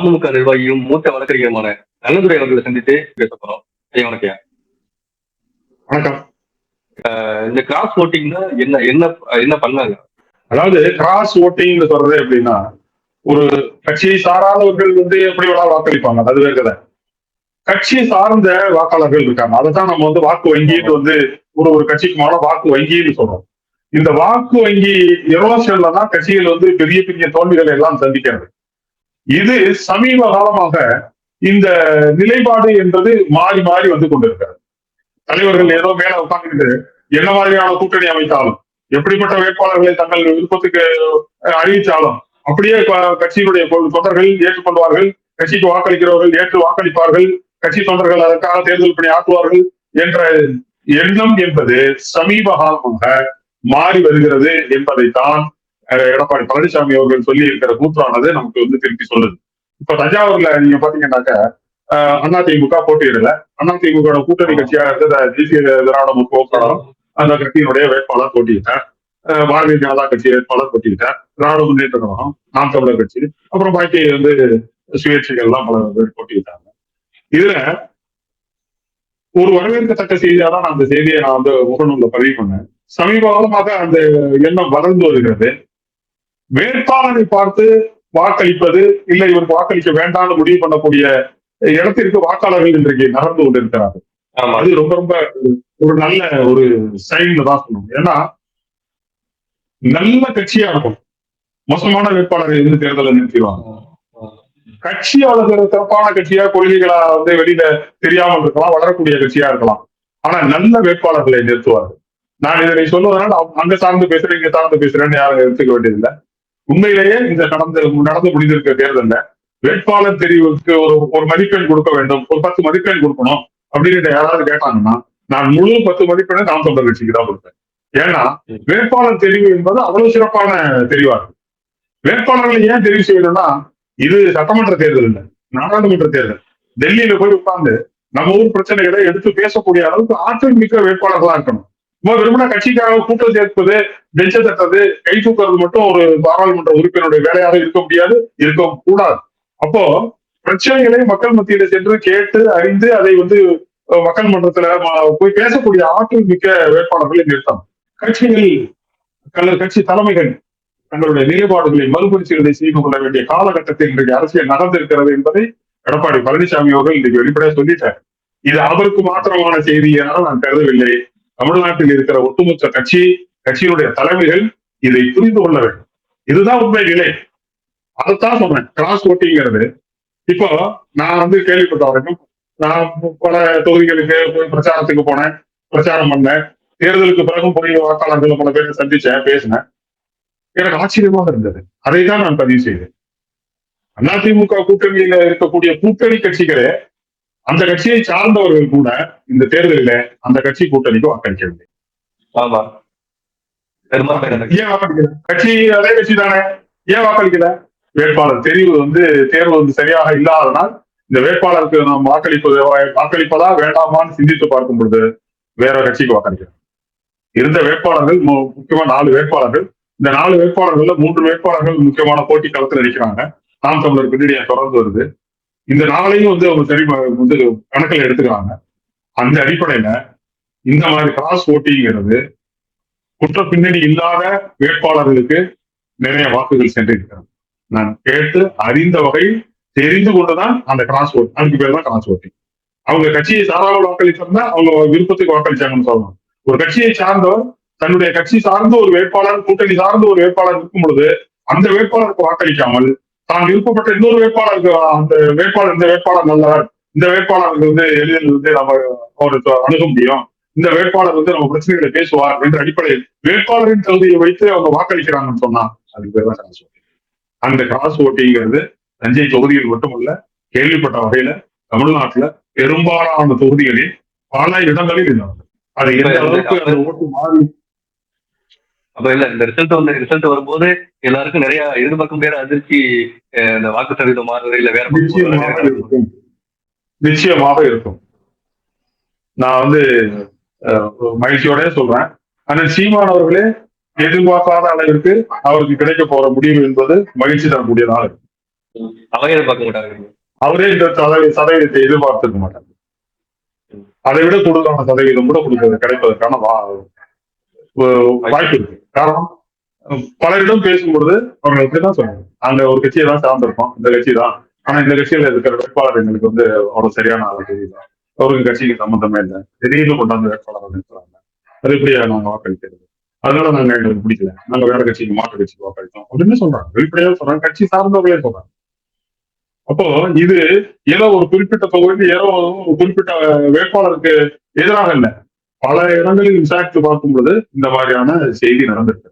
அமமுக நிர்வாகியும் மூத்த வழக்கறிஞருமான நல்லதுரை அவர்களை சந்தித்து பேச போறோம். வணக்கம் வணக்கம். இந்த கிராஸ் ஓட்டிங்னா என்ன என்ன என்ன பண்ணாங்க? அதாவது கிராஸ் ஓட்டிங் சொல்றது எப்படின்னா ஒரு கட்சியை சாராதவர்கள் வந்து எப்படி வேணா வாக்களிப்பாங்க அது வேறு கதை. கட்சியை சார்ந்த வாக்காளர்கள் இருக்காங்க அதை தான் நம்ம வந்து வாக்கு வங்கின்னு வந்து ஒரு ஒரு கட்சிக்கு மேல வாக்கு வங்கின்னு சொல்றோம். இந்த வாக்கு வங்கி எரோஷன்ல தான் கட்சிகள் வந்து பெரிய பெரிய தோல்விகளை எல்லாம் சந்திக்கிறது. இது சமீப காலமாக இந்த நிலைப்பாடு என்பது மாறி மாறி வந்து கொண்டிருக்கிறது. தலைவர்கள் ஏதோ மேல உட்கார்ந்துட்டு என்ன மாதிரியான கூட்டணி அமைத்தாலும் எப்படிப்பட்ட வேட்பாளர்களை தங்கள் விருப்பத்துக்கு அறிவித்தாலும் அப்படியே கட்சியினுடைய தொண்டர்கள் ஏற்றுக்கொள்வார்கள் கட்சிக்கு வாக்களிக்கிறவர்கள் ஏற்று வாக்களிப்பார்கள் கட்சி தொண்டர்கள் அதற்காக தேர்தல் பணி ஆற்றுவார்கள் என்ற எண்ணம் என்பது சமீப காலமாக மாறி வருகிறது என்பதைத்தான் எடப்பாடி பழனிசாமி அவர்கள் சொல்லி இருக்கிற கூற்றானது நமக்கு வந்து திருப்பி சொல்லுது. இப்ப தஞ்சாவூர்ல நீங்க பாத்தீங்கன்னாக்க அஹ், அதிமுக போட்டியிடல. அதிமுக கூட்டணி கட்சியா இருந்த தேசிய திராவிட முற்போக்காளரும் அந்த கட்சியினுடைய வேட்பாளர் போட்டியிட்டார். பாரதிய ஜனதா கட்சி வேட்பாளர் போட்டியிட்டார். திராவிட முன்னேற்ற கழகம் நாம் தமிழர் கட்சி அப்புறம் பாக்கி வந்து சுயேட்சைகள் எல்லாம் பல பேர் போட்டியிட்டாங்க. இதுல ஒரு வரவேற்கத்தக்க செய்தியா தான் அந்த செய்தியை நான் வந்து முகநூல்ல பதிவு பண்ணேன். சமீப காலமாக அந்த எண்ணம் வளர்ந்து வருகிறது. வேட்பாளரை பார்த்து வாக்களிப்பது இல்லை இவருக்கு வாக்களிக்க வேண்டாம்னு முடிவு பண்ணக்கூடிய இடத்திற்கு வாக்காளர்கள் இன்றைக்கு நகர்ந்து கொண்டிருக்கிறார்கள். அது ரொம்ப ரொம்ப ஒரு நல்ல ஒரு சைன் தான் சொல்லணும். ஏன்னா நல்ல கட்சியா இருக்கும். மோசமான வேட்பாளரை இருந்து தேர்தலை நிறுத்திடுவாங்க. கட்சி அல்லது சிறப்பான கட்சியா கொள்கைகளா வந்து வெளியில தெரியாமல் இருக்கலாம் வளரக்கூடிய கட்சியா இருக்கலாம். ஆனா நல்ல வேட்பாளர்களை நிறுத்துவார்கள். நான் இதனை சொல்வதனால் அவங்க அங்க சார்ந்து பேசுறேன் இங்க சார்ந்து பேசுறேன்னு யாரும் எடுத்துக்க வேண்டியதில்லை. உண்மையிலேயே இந்த நடந்து நடந்து முடிந்திருக்க தேர்தல்ல வேட்பாளர் தெரிவுக்கு ஒரு ஒரு மதிப்பெண் கொடுக்க வேண்டும். ஒரு பத்து மதிப்பெண் கொடுக்கணும் அப்படின்னு யாராவது கேட்டாங்கன்னா நான் முழு பத்து மதிப்பெண்ணை நாம் தமிழர் கட்சிக்கு தான் கொடுப்பேன். ஏன்னா வேட்பாளர் தெரிவு என்பது அவ்வளவு சிறப்பான தெரிவா இருக்கு. வேட்பாளர்களை ஏன் தெரிவு செய்யணும்னா இது சட்டமன்ற தேர்தல் இல்லை நாடாளுமன்ற தேர்தல். டெல்லியில போய் உட்கார்ந்து நம்ம ஊர் பிரச்சனைகளை எடுத்து பேசக்கூடிய அளவுக்கு ஆற்றல் மிக்க வேட்பாளர்களா இருக்கணும். நம்ம வெறுமனா கட்சிக்காக கூட்டம் சேர்ப்பது பெஞ்ச தட்டுறது கை தூக்குறது மட்டும் ஒரு பாராளுமன்ற உறுப்பினருடைய வேலையாக இருக்க முடியாது இருக்க கூடாது. அப்போ பிரச்சனைகளை மக்கள் மத்தியில சென்று கேட்டு அறிந்து அதை வந்து மக்கள் மன்றத்துல போய் பேசக்கூடிய ஆற்றல் மிக்க வேட்பாளர்களை நிறுத்தம் கட்சிகள் கட்சி தலைமைகள் தங்களுடைய நிலைப்பாடுகளை மறுபரிசீலனை செய்து கொள்ள வேண்டிய காலகட்டத்தில் இன்றைக்கு அரசியல் நடந்திருக்கிறது என்பதை எடப்பாடி பழனிசாமி அவர்கள் இன்றைக்கு வெளிப்படையா சொல்லிட்டார். இது அவருக்கு மாத்திரமான செய்தி என நான் கருதவில்லை. தமிழ்நாட்டில் இருக்கிற ஒட்டுமொத்த கட்சி கட்சியினுடைய தலைமைகள் இதை புரிந்து கொள்ள வேண்டும். இதுதான் உண்மை நிலை. அதைத்தான் சொன்னேன். கிராஸ் ஓட்டிங்கிறது இப்போ நான் வந்து கேள்விப்பட்ட வரைக்கும் நான் பல தொகுதிகளுக்கு போய் பிரச்சாரத்துக்கு போனேன் பிரச்சாரம் பண்ணேன். தேர்தலுக்கு பிறகும் போய் வாக்காளர்கள் பல பேரை சந்திச்சேன் பேசினேன். எனக்கு ஆச்சரியமாக இருந்தது. அதை தான் நான் பதிவு செய்தேன். அதிமுக கூட்டணியில இருக்கக்கூடிய கூட்டணி கட்சிகளே அந்த கட்சியை சார்ந்தவர்கள் கூட இந்த தேர்தலில் அந்த கட்சி கூட்டணிக்கு வாக்களிக்கவில்லை. ஆமா. ஏன் வாக்களிக்கல? கட்சி அதே கட்சி தானே. ஏன் வாக்களிக்கல? வேட்பாளர் தெரிவு வந்து தேர்வு வந்து சரியாக இல்லாதனால் இந்த வேட்பாளருக்கு நாம் வாக்களிப்பது வாக்களிப்பதா வேண்டாமான்னு சிந்தித்து பார்க்கும் பொழுது வேற கட்சிக்கு வாக்களிக்கிறோம் இருந்த வேட்பாளர்கள் முக்கியமா நாலு வேட்பாளர்கள் இந்த நாலு வேட்பாளர்கள்ல மூன்று வேட்பாளர்கள் முக்கியமான போட்டி களத்துல நிற்கிறாங்க நாம் தமிழர் பின்னணியை தொடர்ந்து வருது. இந்த நாளையும் வந்து அவங்க சரி வந்து கணக்கில் எடுத்துக்கிறாங்க. அந்த அடிப்படையில இந்த மாதிரி கிராஸ் ஓட்டிங்கிறது குற்ற பின்னணி இல்லாத வேட்பாளர்களுக்கு நிறைய வாக்குகள் சென்றிருக்கிறது. நான் கேட்டு அறிந்த வகையில் தெரிந்து கொண்டுதான் அந்த கிராஸ் ஓட் அதுக்கு பேர் தான் கிராஸ் ஓட்டிங் அவங்க கட்சியை சாராமல் வாக்களிச்சிருந்தா அவங்க விருப்பத்துக்கு வாக்களிச்சாங்கன்னு சொல்லலாம். ஒரு கட்சியை சார்ந்தவர் தன்னுடைய கட்சி சார்ந்த ஒரு வேட்பாளர் கூட்டணி சார்ந்த ஒரு வேட்பாளர் இருக்கும் பொழுது அந்த வேட்பாளருக்கு வாக்களிக்காமல் தான் விருப்பப்பட்ட இன்னொரு வேட்பாளருக்கு அந்த வேட்பாளர் இந்த வேட்பாளர் நல்லவர் இந்த வேட்பாளருக்கு வந்து எளிதில் வந்து நம்ம அவருக்கு அணுக முடியும். இந்த வேட்பாளர் வந்து நம்ம பிரச்சனைகளை பேசுவார் என்ற அடிப்படையில் வேட்பாளரின் தகுதியை வைத்து அவங்க வாக்களிக்கிறாங்கன்னு சொன்னா அதுக்கு பேர் தான் கிராஸ் ஓட்டிங் அந்த கிராஸ் ஓட்டிங்கிறது தஞ்சை தொகுதியில் மட்டுமல்ல கேள்விப்பட்ட வகையில தமிழ்நாட்டுல பெரும்பாலான தொகுதிகளில் பல இடங்களில் இது நடந்தது அது எந்த அளவுக்கு அந்த ஓட்டு மாறி அப்ப இல்ல இந்த ரிசல்ட் வந்து ரிசல்ட் வரும்போது எல்லாருக்கும் நிறைய எதிர்பார்க்க முடியாத அதிர்ச்சி இந்த வாக்கு சதவீதம் மாறுறது இல்ல வேற நிச்சயமாக. இருக்கும். நான் வந்து மகிழ்ச்சியோட சொல்றேன். ஆனால் சீமான் அவர்களே எதிர்பார்க்காத அளவிற்கு அவருக்கு கிடைக்க போற முடிவு என்பது மகிழ்ச்சி தரக்கூடியதாக இருக்கும் அவங்க எதிர்பார்க்க மாட்டாங்க அவரே இந்த சதவீ- சதவீதத்தை எதிர்பார்த்திருக்க மாட்டாங்க அதை விட கூடுதலான சதவீதம் கூட கொடுக்க கிடைப்பதற்கான வாய்ப்பு இருக்கு. காரணம் பலரிடம் பேசும்பொழுது அவங்க இப்படிதான் சொன்னாங்க அந்த ஒரு கட்சியை தான் சார்ந்திருக்கோம் இந்த கட்சி தான் ஆனா இந்த கட்சியில இருக்கிற வேட்பாளர் எங்களுக்கு வந்து அவ்வளவு சரியான ஆள் தெரியல. அவருக்கு கட்சிக்கு சம்பந்தமே இல்லை. திடீர்னு கொண்டாந்து வேட்பாளர் நிறுத்துறாங்க அது எப்படியா நாங்க வாக்களிக்கிறது? அதனால நாங்க எங்களுக்கு பிடிக்கல. நாங்க வேற கட்சிக்கு மாற்று கட்சிக்கு வாக்களித்தோம். அப்படின்னு சொல்றாங்க. வெளிப்படையா சொல்றாங்க. கட்சி சார்ந்தவர்களே சொல்றாங்க. அப்போ இது ஏதோ ஒரு குறிப்பிட்ட தொகுதிக்கு ஏதோ ஒரு குறிப்பிட்ட வேட்பாளருக்கு எதிராக இல்லை. பல இடங்களில் விசாரித்து பார்க்கும் பொழுது இந்த மாதிரியான செய்தி நடந்திருக்கு